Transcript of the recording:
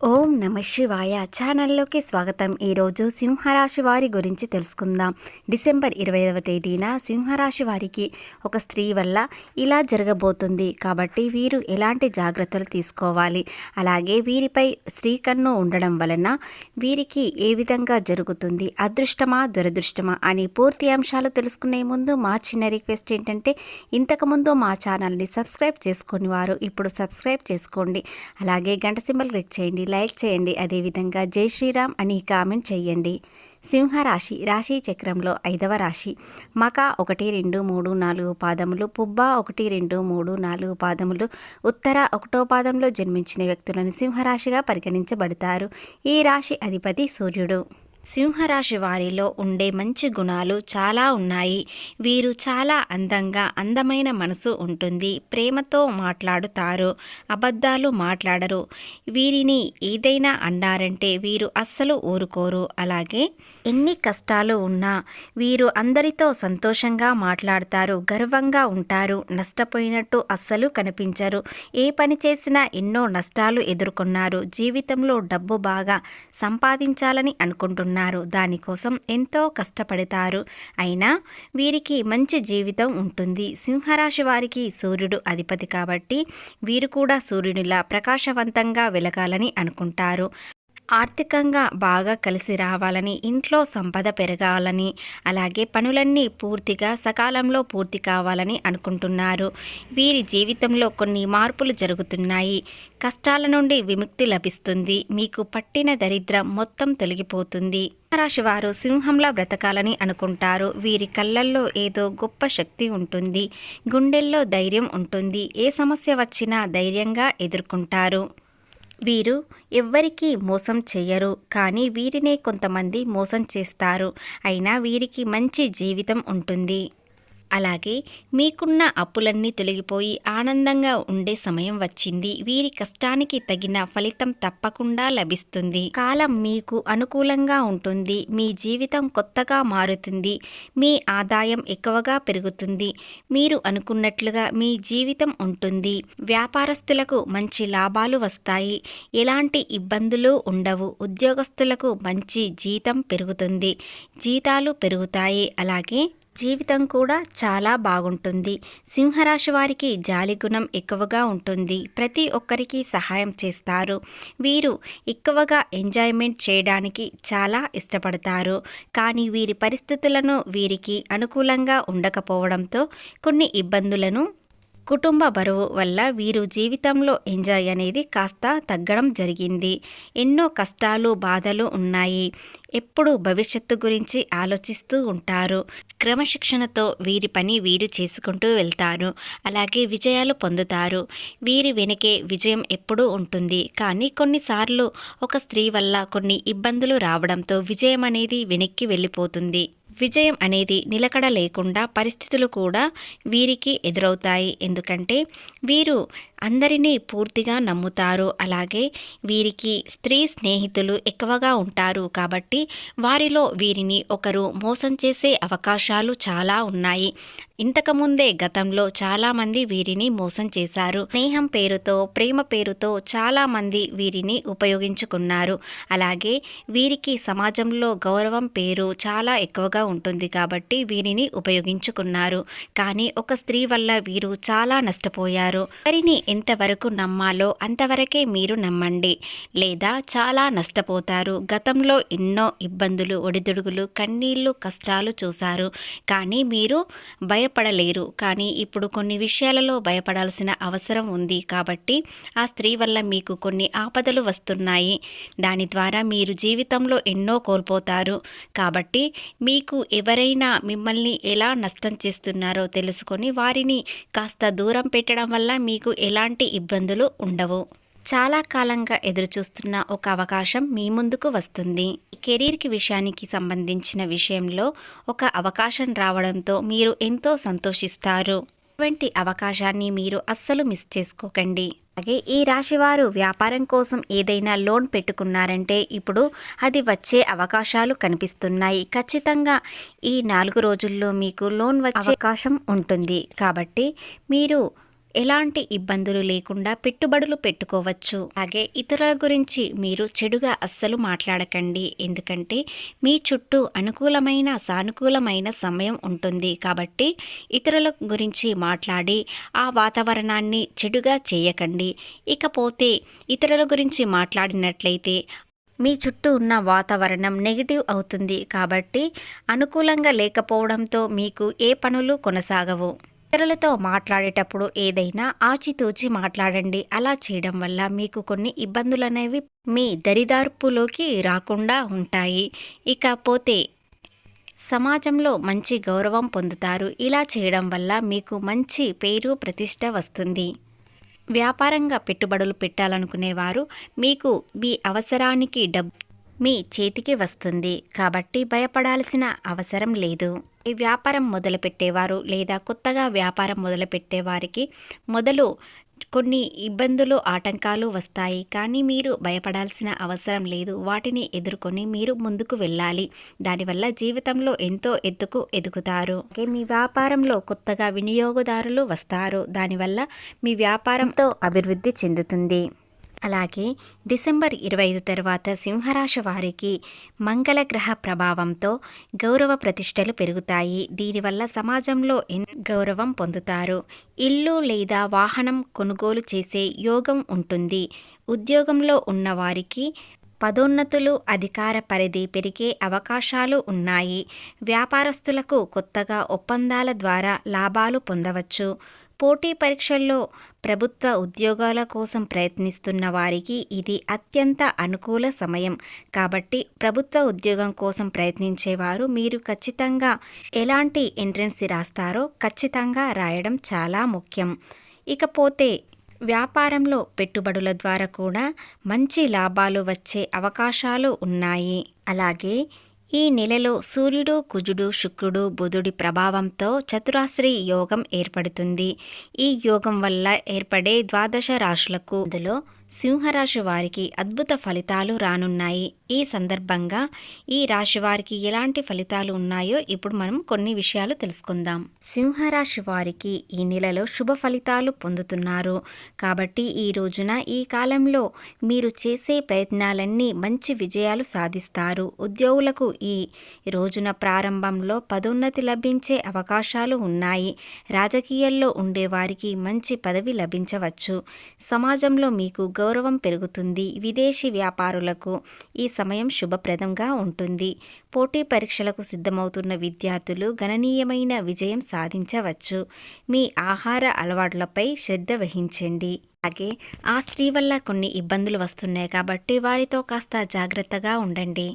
ఓం నమ శివాయ ఛానల్లోకి స్వాగతం. ఈరోజు సింహరాశి వారి గురించి తెలుసుకుందాం. డిసెంబర్ ఇరవైవ తేదీన సింహరాశి వారికి ఒక స్త్రీ వల్ల ఇలా జరగబోతుంది. కాబట్టి వీరు ఎలాంటి జాగ్రత్తలు తీసుకోవాలి? అలాగే వీరిపై స్త్రీ కన్ను ఉండడం వలన వీరికి ఏ విధంగా జరుగుతుంది? అదృష్టమా దురదృష్టమా అని పూర్తి అంశాలు తెలుసుకునే ముందు మా చిన్న రిక్వెస్ట్ ఏంటంటే ఇంతకుముందు మా ఛానల్ని సబ్స్క్రైబ్ చేసుకుని వారు ఇప్పుడు సబ్స్క్రైబ్ చేసుకోండి. అలాగే గంట సింబల్ క్లిక్ చేయండి. లైక్ చేయండి. అదేవిధంగా జై శ్రీరామ్ అని కామెంట్ చేయండి. సింహరాశి రాశి చక్రంలో ఐదవ రాశి. మక ఒకటి రెండు మూడు నాలుగు పాదములు పుబ్బ ఒకటి రెండు మూడు నాలుగు పాదములు ఉత్తర ఒకటో పాదంలో జన్మించిన వ్యక్తులను సింహరాశిగా పరిగణించబడతారు. ఈ రాశి అధిపతి సూర్యుడు. సింహరాశి వారిలో ఉండే మంచి గుణాలు చాలా ఉన్నాయి. వీరు చాలా అందంగా అందమైన మనసు ఉంటుంది. ప్రేమతో మాట్లాడుతారు. అబద్ధాలు మాట్లాడరు. వీరిని ఏదైనా అన్నారంటే వీరు అస్సలు ఊరుకోరు. అలాగే ఎన్ని కష్టాలు ఉన్నా వీరు అందరితో సంతోషంగా మాట్లాడతారు. గర్వంగా ఉంటారు. నష్టపోయినట్టు అస్సలు కనిపించరు. ఏ పని చేసినా ఎన్నో నష్టాలు ఎదుర్కొన్నారు. జీవితంలో డబ్బు బాగా సంపాదించాలని అనుకుంటున్నారు. దానికోసం ఎంతో కష్టపడతారు. అయినా వీరికి మంచి జీవితం ఉంటుంది. సింహరాశి వారికి సూర్యుడు అధిపతి కాబట్టి వీరు కూడా సూర్యునిలా ప్రకాశవంతంగా వెలగాలని అనుకుంటారు. ఆర్థికంగా బాగా కలిసి రావాలని ఇంట్లో సంపద పెరగాలని అలాగే పనులన్నీ పూర్తిగా సకాలంలో పూర్తి కావాలని అనుకుంటున్నారు. వీరి జీవితంలో కొన్ని మార్పులు జరుగుతున్నాయి. కష్టాల నుండి విముక్తి లభిస్తుంది. మీకు పట్టిన దరిద్రం మొత్తం తొలగిపోతుంది. రాశి వారు సింహంలా బ్రతకాలని అనుకుంటారు. వీరి కళ్ళల్లో ఏదో గొప్ప శక్తి ఉంటుంది. గుండెల్లో ధైర్యం ఉంటుంది. ఏ సమస్య వచ్చినా ధైర్యంగా ఎదుర్కొంటారు. వీరు ఎవ్వరికీ మోసం చేయరు కానీ వీరినే కొంతమంది మోసం చేస్తారు. అయినా వీరికి మంచి జీవితం ఉంటుంది. అలాగే మీకున్న అప్పులన్నీ తొలగిపోయి ఆనందంగా ఉండే సమయం వచ్చింది. వీరి కష్టానికి తగిన ఫలితం తప్పకుండా లభిస్తుంది. కాలం మీకు అనుకూలంగా ఉంటుంది. మీ జీవితం కొత్తగా మారుతుంది. మీ ఆదాయం ఎక్కువగా పెరుగుతుంది. మీరు అనుకున్నట్లుగా మీ జీవితం ఉంటుంది. వ్యాపారస్తులకు మంచి లాభాలు వస్తాయి. ఎలాంటి ఇబ్బందులు ఉండవు. ఉద్యోగస్తులకు మంచి జీతం పెరుగుతుంది. జీతాలు పెరుగుతాయి. అలాగే జీవితం కూడా చాలా బాగుంటుంది. సింహరాశి వారికి జాలి గుణం ఎక్కువగా ఉంటుంది. ప్రతి ఒక్కరికి సహాయం చేస్తారు. వీరు ఎక్కువగా ఎంజాయ్మెంట్ చేయడానికి చాలా ఇష్టపడతారు. కానీ వీరి పరిస్థితులను వీరికి అనుకూలంగా ఉండకపోవడంతో కొన్ని ఇబ్బందులను కుటుంబ బరువు వల్ల వీరు జీవితంలో ఎంజాయ్ అనేది కాస్త తగ్గడం జరిగింది. ఎన్నో కష్టాలు బాధలు ఉన్నాయి. ఎప్పుడు భవిష్యత్తు గురించి ఆలోచిస్తూ ఉంటారు. క్రమశిక్షణతో వీరి పని వీరు చేసుకుంటూ వెళ్తారు. అలాగే విజయాలు పొందుతారు. వీరి వెనకే విజయం ఎప్పుడూ ఉంటుంది. కానీ కొన్నిసార్లు ఒక స్త్రీ వల్ల కొన్ని ఇబ్బందులు రావడంతో విజయం అనేది వెనక్కి వెళ్ళిపోతుంది. విజయం అనేది నిలకడ లేకుండా పరిస్థితులు కూడా వీరికి ఎదురవుతాయి. ఎందుకంటే వీరు అందరినీ పూర్తిగా నమ్ముతారు. అలాగే వీరికి స్త్రీ స్నేహితులు ఎక్కువగా ఉంటారు. కాబట్టి వారిలో వీరిని ఒకరు మోసం చేసే అవకాశాలు చాలా ఉన్నాయి. ఇంతకుముందే గతంలో చాలామంది వీరిని మోసం చేశారు. స్నేహం పేరుతో ప్రేమ పేరుతో చాలామంది వీరిని ఉపయోగించుకున్నారు. అలాగే వీరికి సమాజంలో గౌరవం పేరు చాలా ఎక్కువగా ఉంటుంది కాబట్టి వీరిని ఉపయోగించుకున్నారు. కానీ ఒక స్త్రీ వల్ల వీరు చాలా నష్టపోయారు. వారిని ఎంతవరకు నమ్మాలో అంతవరకే మీరు నమ్మండి. లేదా చాలా నష్టపోతారు. గతంలో ఎన్నో ఇబ్బందులు ఒడిదుడుగులు కన్నీళ్ళు కష్టాలు చూశారు. కానీ మీరు భయపడలేరు. కానీ ఇప్పుడు కొన్ని విషయాలలో భయపడాల్సిన అవసరం ఉంది. కాబట్టి ఆ స్త్రీ వల్ల మీకు కొన్ని ఆపదలు వస్తున్నాయి. దాని ద్వారా మీరు జీవితంలో ఎన్నో కోల్పోతారు. కాబట్టి మీకు ఎవరైనా మిమ్మల్ని ఎలా నష్టం చేస్తున్నారో తెలుసుకొని వారిని కాస్త దూరం పెట్టడం వల్ల మీకు ఎలాంటి ఇబ్బందులు ఉండవు. చాలా కాలంగా ఎదురుచూస్తున్న ఒక అవకాశం మీ ముందుకు వస్తుంది. కెరీర్కి విషయానికి సంబంధించిన విషయంలో ఒక అవకాశం రావడంతో మీరు ఎంతో సంతోషిస్తారు. ఇటువంటి అవకాశాన్ని మీరు అస్సలు మిస్ చేసుకోకండి. అలాగే ఈ రాశివారు వ్యాపారం కోసం ఏదైనా లోన్ పెట్టుకున్నారంటే ఇప్పుడు అది వచ్చే అవకాశాలు కనిపిస్తున్నాయి. ఖచ్చితంగా ఈ నాలుగు రోజుల్లో మీకు లోన్ వచ్చే అవకాశం ఉంటుంది. కాబట్టి మీరు ఎలాంటి ఇబ్బందులు లేకుండా పెట్టుబడులు పెట్టుకోవచ్చు. అలాగే ఇతరుల గురించి మీరు చెడుగా అస్సలు మాట్లాడకండి. ఎందుకంటే మీ చుట్టూ అనుకూలమైన సానుకూలమైన సమయం ఉంటుంది. కాబట్టి ఇతరుల గురించి మాట్లాడి ఆ వాతావరణాన్ని చెడుగా చేయకండి. ఇకపోతే ఇతరుల గురించి మాట్లాడినట్లయితే మీ చుట్టూ ఉన్న వాతావరణం నెగిటివ్ అవుతుంది. కాబట్టి అనుకూలంగా లేకపోవడంతో మీకు ఏ పనులు కొనసాగవు. ఇతరులతో మాట్లాడేటప్పుడు ఏదైనా ఆచితూచి మాట్లాడండి. అలా చేయడం వల్ల మీకు కొన్ని ఇబ్బందులు అనేవి మీ దరిదార్పులోకి రాకుండా ఉంటాయి. ఇకపోతే సమాజంలో మంచి గౌరవం పొందుతారు. ఇలా చేయడం వల్ల మీకు మంచి పేరు ప్రతిష్ట వస్తుంది. వ్యాపారంగా పెట్టుబడులు పెట్టాలనుకునేవారు మీకు మీ అవసరానికి డబ్బు మీ చేతికి వస్తుంది. కాబట్టి భయపడాల్సిన అవసరం లేదు. ఈ వ్యాపారం మొదలుపెట్టేవారు లేదా కొత్తగా వ్యాపారం మొదలుపెట్టేవారికి మొదలు కొన్ని ఇబ్బందులు ఆటంకాలు వస్తాయి. కానీ మీరు భయపడాల్సిన అవసరం లేదు. వాటిని ఎదుర్కొని మీరు ముందుకు వెళ్ళాలి. దానివల్ల జీవితంలో ఎంతో ఎత్తుకు ఎదుగుతారు. మీ వ్యాపారంలో కొత్తగా వినియోగదారులు వస్తారు. దానివల్ల మీ వ్యాపారంతో అభివృద్ధి చెందుతుంది. అలాగే డిసెంబర్ ఇరవై ఐదు తర్వాత సింహరాశి వారికి మంగళగ్రహ ప్రభావంతో గౌరవ ప్రతిష్టలు పెరుగుతాయి. దీనివల్ల సమాజంలో ఎన్- గౌరవం పొందుతారు. ఇల్లు లేదా వాహనం కొనుగోలు చేసే యోగం ఉంటుంది. ఉద్యోగంలో ఉన్నవారికి పదోన్నతులు అధికార పరిధి పెరిగే అవకాశాలు ఉన్నాయి. వ్యాపారస్తులకు కొత్తగా ఒప్పందాల ద్వారా లాభాలు పొందవచ్చు. పోటీ పరీక్షల్లో ప్రభుత్వ ఉద్యోగాల కోసం ప్రయత్నిస్తున్న వారికి ఇది అత్యంత అనుకూల సమయం. కాబట్టి ప్రభుత్వ ఉద్యోగం కోసం ప్రయత్నించేవారు మీరు ఖచ్చితంగా ఎలాంటి ఎంట్రన్స్ రాస్తారో ఖచ్చితంగా రాయడం చాలా ముఖ్యం. ఇకపోతే వ్యాపారంలో పెట్టుబడుల ద్వారా కూడా మంచి లాభాలు వచ్చే అవకాశాలు ఉన్నాయి. అలాగే ఈ నెలలో సూర్యుడు కుజుడు శుక్రుడు బుధుడి ప్రభావంతో చతురాశ్రి యోగం ఏర్పడుతుంది. ఈ యోగం వల్ల ఏర్పడే ద్వాదశ రాశులకు అందులో సింహరాశి వారికి అద్భుత ఫలితాలు రానున్నాయి. ఈ సందర్భంగా ఈ రాశి వారికి ఎలాంటి ఫలితాలు ఉన్నాయో ఇప్పుడు మనం కొన్ని విషయాలు తెలుసుకుందాం. సింహరాశి వారికి ఈ నెలలో శుభ ఫలితాలు పొందుతున్నారు. కాబట్టి ఈ రోజున ఈ కాలంలో మీరు చేసే ప్రయత్నాలన్నీ మంచి విజయాలు సాధిస్తారు. ఉద్యోగులకు ఈ రోజున ప్రారంభంలో పదోన్నతి లభించే అవకాశాలు ఉన్నాయి. రాజకీయాల్లో ఉండేవారికి మంచి పదవి లభించవచ్చు. సమాజంలో మీకు గౌరవం పెరుగుతుంది విదేశీ వ్యాపారులకు ఈ సమయం శుభప్రదంగా ఉంటుంది. పోటీ పరీక్షలకు సిద్ధమవుతున్న విద్యార్థులు గణనీయమైన విజయం సాధించవచ్చు. మీ ఆహార అలవాట్లపై శ్రద్ధ వహించండి. అలాగే ఆ స్త్రీ వల్ల కొన్ని ఇబ్బందులు వస్తున్నాయి కాబట్టి వారితో కాస్త జాగ్రత్తగా ఉండండి.